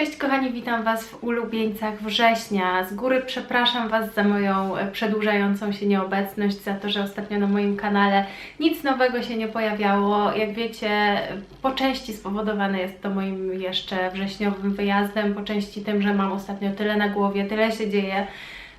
Cześć kochani, witam Was w ulubieńcach września. Z góry przepraszam Was za moją e, przedłużającą się nieobecność, za to, że ostatnio na moim kanale nic nowego się nie pojawiało. Jak wiecie, po części spowodowane jest to moim jeszcze wrześniowym wyjazdem, po części tym, że mam ostatnio tyle na głowie, tyle się dzieje,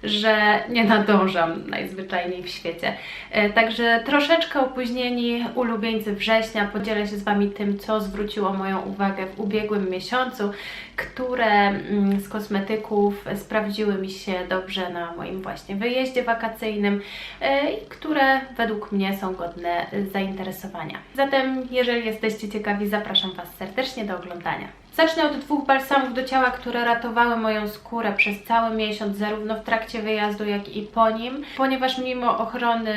że nie nadążam najzwyczajniej w świecie. E, Także troszeczkę opóźnieni ulubieńcy września. Podzielę się z Wami tym, co zwróciło moją uwagę w ubiegłym miesiącu, które mm, z kosmetyków sprawdziły mi się dobrze na moim właśnie wyjeździe wakacyjnym e, i które według mnie są godne zainteresowania. Zatem, jeżeli jesteście ciekawi, zapraszam Was serdecznie do oglądania. Zacznę od dwóch balsamów do ciała, które ratowały moją skórę przez cały miesiąc, zarówno w trakcie wyjazdu, jak i po nim, ponieważ mimo ochrony,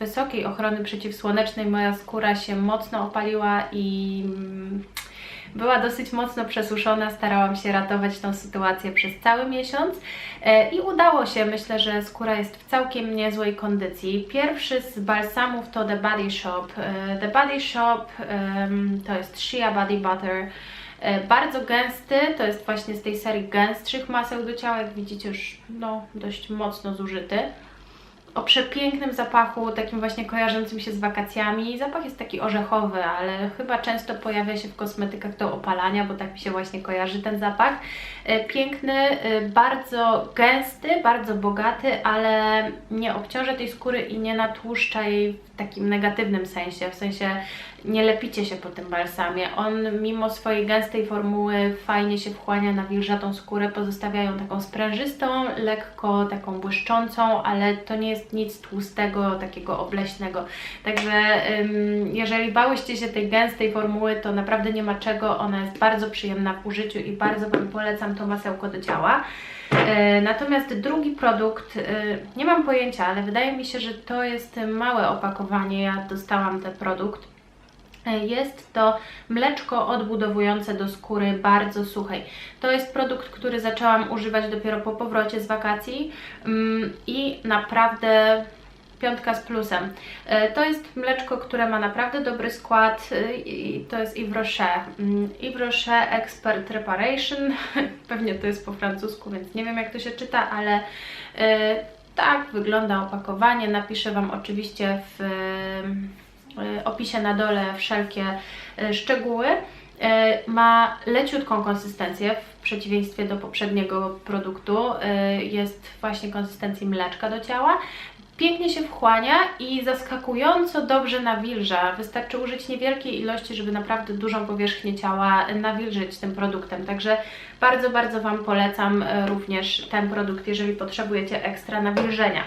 wysokiej ochrony przeciwsłonecznej, moja skóra się mocno opaliła i mm, była dosyć mocno przesuszona. Starałam się ratować tą sytuację przez cały miesiąc e, i udało się. Myślę, że skóra jest w całkiem niezłej kondycji. Pierwszy z balsamów to The Body Shop. E, The Body Shop to jest Shea Body Butter. E, Bardzo gęsty, to jest właśnie z tej serii gęstszych maseł do ciała, jak widzicie już no, dość mocno zużyty. O przepięknym zapachu, takim właśnie kojarzącym się z wakacjami. Zapach jest taki orzechowy, ale chyba często pojawia się w kosmetykach do opalania, bo tak mi się właśnie kojarzy ten zapach. E, Piękny, e, bardzo gęsty, bardzo bogaty, ale nie obciąża tej skóry i nie natłuszcza jej w takim negatywnym sensie, w sensie nie lepicie się po tym balsamie. On mimo swojej gęstej formuły fajnie się wchłania, nawilża tą skórę, pozostawia ją taką sprężystą, lekko taką błyszczącą, ale to nie jest nic tłustego, takiego obleśnego. Także jeżeli bałyście się tej gęstej formuły, to naprawdę nie ma czego. Ona jest bardzo przyjemna w użyciu i bardzo Wam polecam to masełko do ciała. E, Natomiast drugi produkt, e, nie mam pojęcia, ale wydaje mi się, że to jest małe opakowanie. Ja dostałam ten produkt. Jest to mleczko odbudowujące do skóry bardzo suchej. To jest produkt, który zaczęłam używać dopiero po powrocie z wakacji mm, i naprawdę piątka z plusem. E, To jest mleczko, które ma naprawdę dobry skład e, i to jest Yves Rocher. Mm, Yves Rocher Expert Reparation, pewnie to jest po francusku, więc nie wiem jak to się czyta, ale e, tak wygląda opakowanie. Napiszę Wam oczywiście w opisie na dole wszelkie e, szczegóły. E, Ma leciutką konsystencję w przeciwieństwie do poprzedniego produktu. Jest właśnie konsystencji mleczka do ciała. Pięknie się wchłania i zaskakująco dobrze nawilża. Wystarczy użyć niewielkiej ilości, żeby naprawdę dużą powierzchnię ciała nawilżyć tym produktem. Także bardzo, bardzo Wam polecam również ten produkt, jeżeli potrzebujecie ekstra nawilżenia.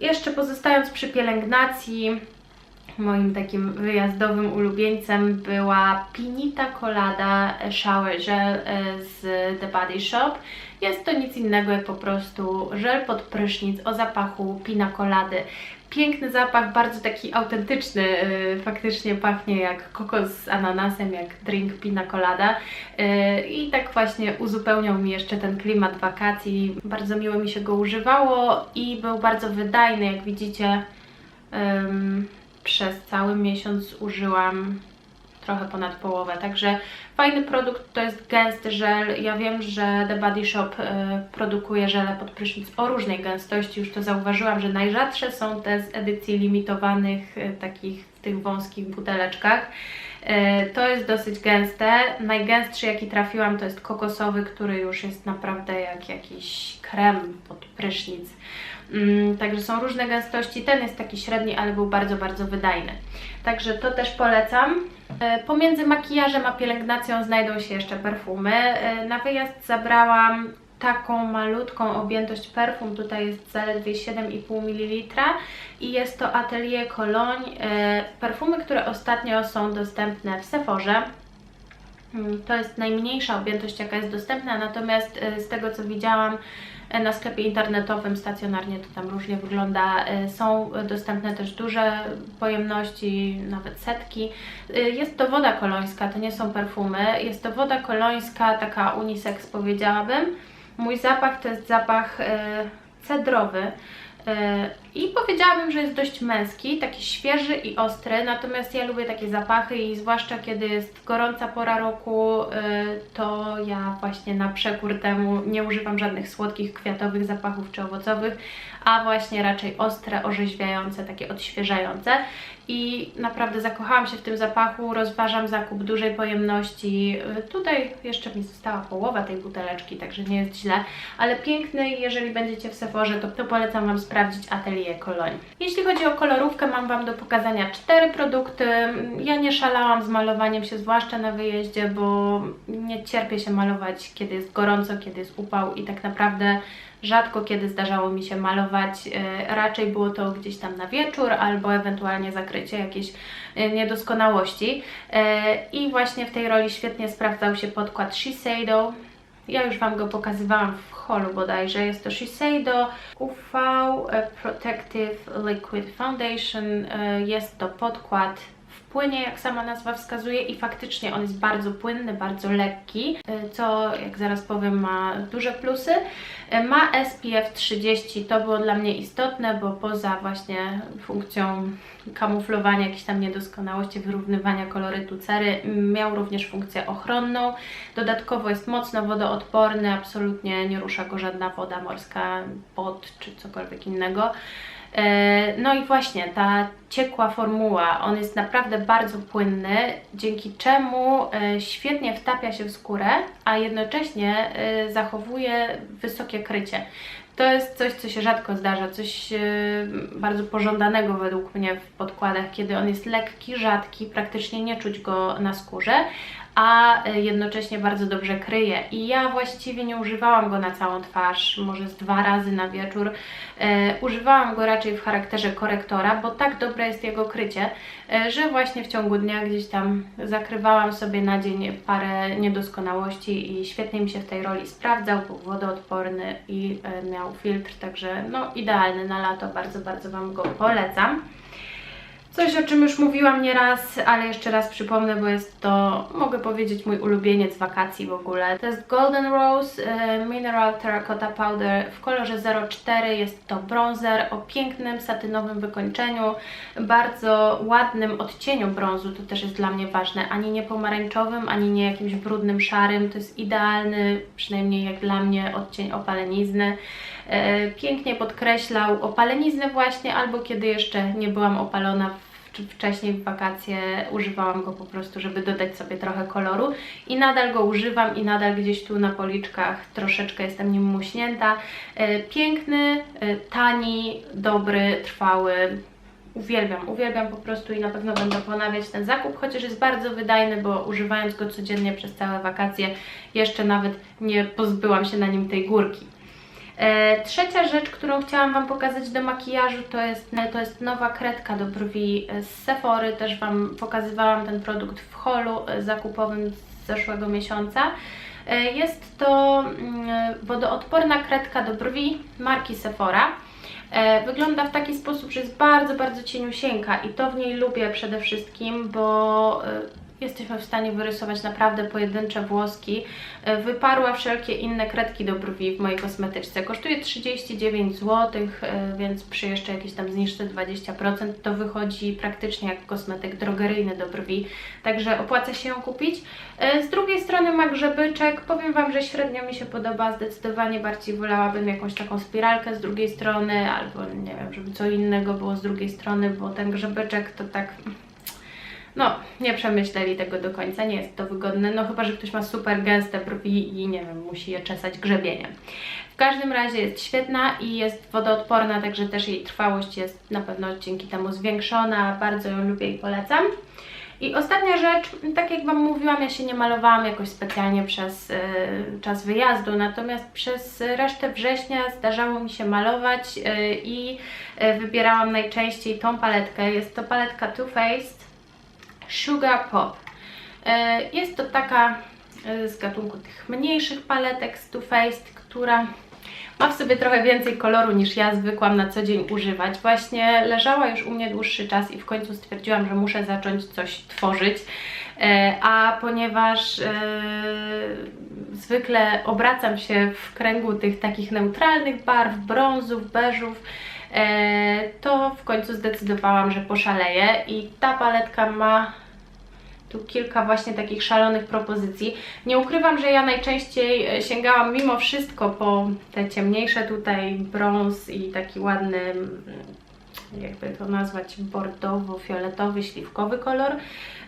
Jeszcze pozostając przy pielęgnacji, moim takim wyjazdowym ulubieńcem była Pinita Colada Shower Gel z The Body Shop. Jest to nic innego jak po prostu żel pod prysznic o zapachu pina colady. Piękny zapach, bardzo taki autentyczny, e, faktycznie pachnie jak kokos z ananasem, jak drink pina colada E, i tak właśnie uzupełniał mi jeszcze ten klimat wakacji. Bardzo miło mi się go używało i był bardzo wydajny, jak widzicie. Przez cały miesiąc użyłam trochę ponad połowę, także fajny produkt, to jest gęsty żel. Ja wiem, że The Body Shop e, produkuje żele pod prysznic o różnej gęstości, już to zauważyłam, że najrzadsze są te z edycji limitowanych, e, takich w tych wąskich buteleczkach. E, To jest dosyć gęste. Najgęstszy jaki trafiłam to jest kokosowy, który już jest naprawdę jak jakiś krem pod prysznic. Mm, Także są różne gęstości. Ten jest taki średni, ale był bardzo, bardzo wydajny. Także to też polecam. E, Pomiędzy makijażem a pielęgnacją znajdą się jeszcze perfumy. E, Na wyjazd zabrałam taką malutką objętość perfum. Tutaj jest zaledwie 7,5 ml i jest to Atelier Cologne. E, Perfumy, które ostatnio są dostępne w Sephorze. Mm, To jest najmniejsza objętość, jaka jest dostępna, natomiast z tego co widziałam na sklepie internetowym, stacjonarnie to tam różnie wygląda, e, są dostępne też duże pojemności, nawet setki. E, Jest to woda kolońska, to nie są perfumy, jest to woda kolońska, taka unisex powiedziałabym. Mój zapach to jest zapach e, cedrowy. I powiedziałabym, że jest dość męski, taki świeży i ostry, natomiast ja lubię takie zapachy i zwłaszcza kiedy jest gorąca pora roku, y, to ja właśnie na przekór temu nie używam żadnych słodkich, kwiatowych zapachów czy owocowych, a właśnie raczej ostre, orzeźwiające, takie odświeżające i naprawdę zakochałam się w tym zapachu, rozważam zakup dużej pojemności. Y, Tutaj jeszcze mi została połowa tej buteleczki, także nie jest źle, ale piękny, jeżeli będziecie w Sephorze, to, to polecam Wam sprawdzić Atelier Cologne. Jeśli chodzi o kolorówkę, mam Wam do pokazania cztery produkty. Ja nie szalałam z malowaniem się, zwłaszcza na wyjeździe, bo nie cierpię się malować, kiedy jest gorąco, kiedy jest upał i tak naprawdę rzadko kiedy zdarzało mi się malować. E, Raczej było to gdzieś tam na wieczór albo ewentualnie zakrycie jakiejś e, niedoskonałości. E, I właśnie w tej roli świetnie sprawdzał się podkład Shiseido. Ja już Wam go pokazywałam w holu bodajże. Jest to Shiseido UV Protective Liquid Foundation. E, Jest to podkład w płynie, jak sama nazwa wskazuje i faktycznie on jest bardzo płynny, bardzo lekki, e, co jak zaraz powiem ma duże plusy. E, Ma SPF 30, to było dla mnie istotne, bo poza właśnie funkcją kamuflowania jakichś tam niedoskonałości, wyrównywania kolorytu cery, miał również funkcję ochronną. Dodatkowo jest mocno wodoodporny, absolutnie nie rusza go żadna woda morska, pot czy cokolwiek innego. E, No i właśnie ta ciekła formuła, on jest naprawdę bardzo płynny, dzięki czemu e, świetnie wtapia się w skórę, a jednocześnie e, zachowuje wysokie krycie. To jest coś, co się rzadko zdarza, coś bardzo pożądanego według mnie w podkładach, kiedy on jest lekki, rzadki, praktycznie nie czuć go na skórze, a jednocześnie bardzo dobrze kryje. I ja właściwie nie używałam go na całą twarz, może z dwa razy na wieczór. E, używałam go raczej w charakterze korektora, bo tak dobre jest jego krycie, e, że właśnie w ciągu dnia gdzieś tam zakrywałam sobie na dzień parę niedoskonałości i świetnie mi się w tej roli sprawdzał, był wodoodporny i e, miał filtr, także no idealny na lato, bardzo, bardzo Wam go polecam. Coś, o czym już mówiłam nieraz, ale jeszcze raz przypomnę, bo jest to, mogę powiedzieć, mój ulubieniec wakacji w ogóle. To jest Golden Rose e, Mineral Terracotta Powder w kolorze 04. Jest to bronzer o pięknym satynowym wykończeniu, bardzo ładnym odcieniu brązu, to też jest dla mnie ważne, ani nie pomarańczowym, ani nie jakimś brudnym szarym. To jest idealny, przynajmniej jak dla mnie, odcień opalenizny. E, Pięknie podkreślał opaleniznę właśnie, albo kiedy jeszcze nie byłam opalona czy wcześniej w wakacje używałam go po prostu, żeby dodać sobie trochę koloru i nadal go używam i nadal gdzieś tu na policzkach troszeczkę jestem nim muśnięta. E, Piękny, e, tani, dobry, trwały. Uwielbiam, uwielbiam po prostu i na pewno będę ponawiać ten zakup, chociaż jest bardzo wydajny, bo używając go codziennie przez całe wakacje jeszcze nawet nie pozbyłam się na nim tej górki. E, Trzecia rzecz, którą chciałam Wam pokazać do makijażu, to jest, to jest nowa kredka do brwi z Sephory. Też Wam pokazywałam ten produkt w holu e, zakupowym z zeszłego miesiąca. E, Jest to mm, wodoodporna kredka do brwi marki Sephora. E, Wygląda w taki sposób, że jest bardzo, bardzo cieniusieńka i to w niej lubię przede wszystkim, bo e, jesteśmy w stanie wyrysować naprawdę pojedyncze włoski. E, Wyparła wszelkie inne kredki do brwi w mojej kosmetyczce. Kosztuje 39 zł, e, więc przy jeszcze jakiejś tam zniżce 20% to wychodzi praktycznie jak kosmetyk drogeryjny do brwi, także opłaca się ją kupić. E, Z drugiej strony ma grzebyczek, powiem Wam, że średnio mi się podoba, zdecydowanie bardziej wolałabym jakąś taką spiralkę z drugiej strony, albo nie wiem, żeby co innego było z drugiej strony, bo ten grzebyczek to tak no, nie przemyśleli tego do końca, nie jest to wygodne, no chyba, że ktoś ma super gęste brwi i nie wiem, musi je czesać grzebieniem. W każdym razie jest świetna i jest wodoodporna, także też jej trwałość jest na pewno dzięki temu zwiększona, bardzo ją lubię i polecam. I ostatnia rzecz, tak jak Wam mówiłam, ja się nie malowałam jakoś specjalnie przez y, czas wyjazdu, natomiast przez resztę września zdarzało mi się malować y, i y, wybierałam najczęściej tą paletkę. Jest to paletka Too Faced Sugar Pop. E, Jest to taka e, z gatunku tych mniejszych paletek z Too Faced, która ma w sobie trochę więcej koloru niż ja zwykłam na co dzień używać. Właśnie leżała już u mnie dłuższy czas i w końcu stwierdziłam, że muszę zacząć coś tworzyć. E, A ponieważ zwykle obracam się w kręgu tych takich neutralnych barw, brązów, beżów, to w końcu zdecydowałam, że poszaleję i ta paletka ma tu kilka właśnie takich szalonych propozycji. Nie ukrywam, że ja najczęściej e, sięgałam mimo wszystko po te ciemniejsze tutaj brąz i taki ładny, mm, jakby to nazwać, bordowo-fioletowy, śliwkowy kolor.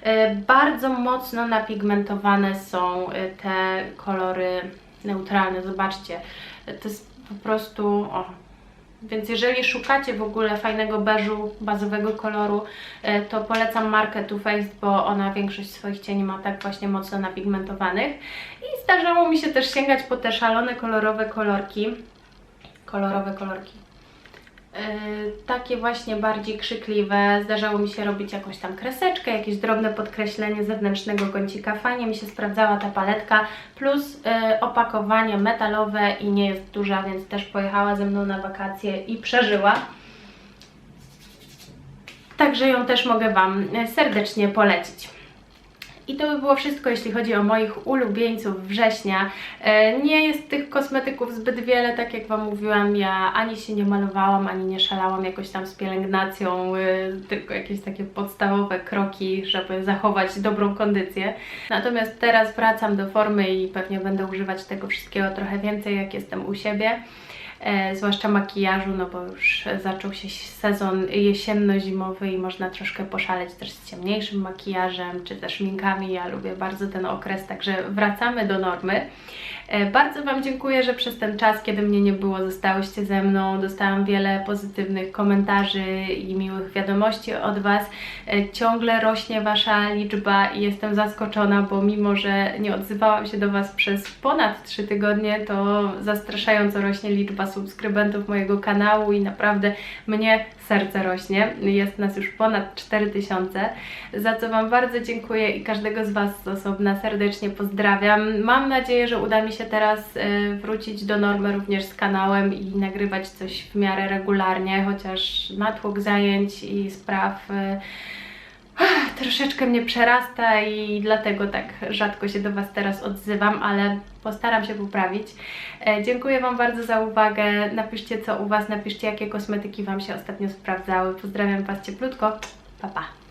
E, Bardzo mocno napigmentowane są e, te kolory neutralne. Zobaczcie, e, to jest po prostu... O, więc jeżeli szukacie w ogóle fajnego beżu, bazowego koloru, e, to polecam markę Too Faced, bo ona większość swoich cieni ma tak właśnie mocno napigmentowanych. I zdarzało mi się też sięgać po te szalone kolorowe kolorki. Kolorowe kolorki. Yy, takie właśnie bardziej krzykliwe. Zdarzało mi się robić jakąś tam kreseczkę, jakieś drobne podkreślenie zewnętrznego kącika. Fajnie mi się sprawdzała ta paletka, plus yy, opakowanie metalowe i nie jest duża, więc też pojechała ze mną na wakacje i przeżyła. Także ją też mogę Wam yy, serdecznie polecić. I to by było wszystko, jeśli chodzi o moich ulubieńców września. E, Nie jest tych kosmetyków zbyt wiele, tak jak Wam mówiłam, ja ani się nie malowałam, ani nie szalałam jakoś tam z pielęgnacją, e, tylko jakieś takie podstawowe kroki, żeby zachować dobrą kondycję. Natomiast teraz wracam do formy i pewnie będę używać tego wszystkiego trochę więcej, jak jestem u siebie. E, zwłaszcza makijażu, no bo już zaczął się sezon jesienno-zimowy i można troszkę poszaleć też z ciemniejszym makijażem, czy też minkami. Ja lubię bardzo ten okres, także wracamy do normy. E, Bardzo Wam dziękuję, że przez ten czas, kiedy mnie nie było, zostałyście ze mną. Dostałam wiele pozytywnych komentarzy i miłych wiadomości od Was. E, Ciągle rośnie Wasza liczba i jestem zaskoczona, bo mimo, że nie odzywałam się do Was przez ponad 3 tygodnie, to zastraszająco rośnie liczba subskrybentów mojego kanału i naprawdę mnie serce rośnie. Jest nas już ponad 4000, za co Wam bardzo dziękuję i każdego z Was z osobna serdecznie pozdrawiam. Mam nadzieję, że uda mi się teraz e, wrócić do normy również z kanałem i nagrywać coś w miarę regularnie, chociaż natłok zajęć i spraw ach, troszeczkę mnie przerasta i dlatego tak rzadko się do Was teraz odzywam, ale postaram się poprawić. E, Dziękuję Wam bardzo za uwagę. Napiszcie co u Was, napiszcie jakie kosmetyki Wam się ostatnio sprawdzały. Pozdrawiam Was cieplutko. Pa, pa.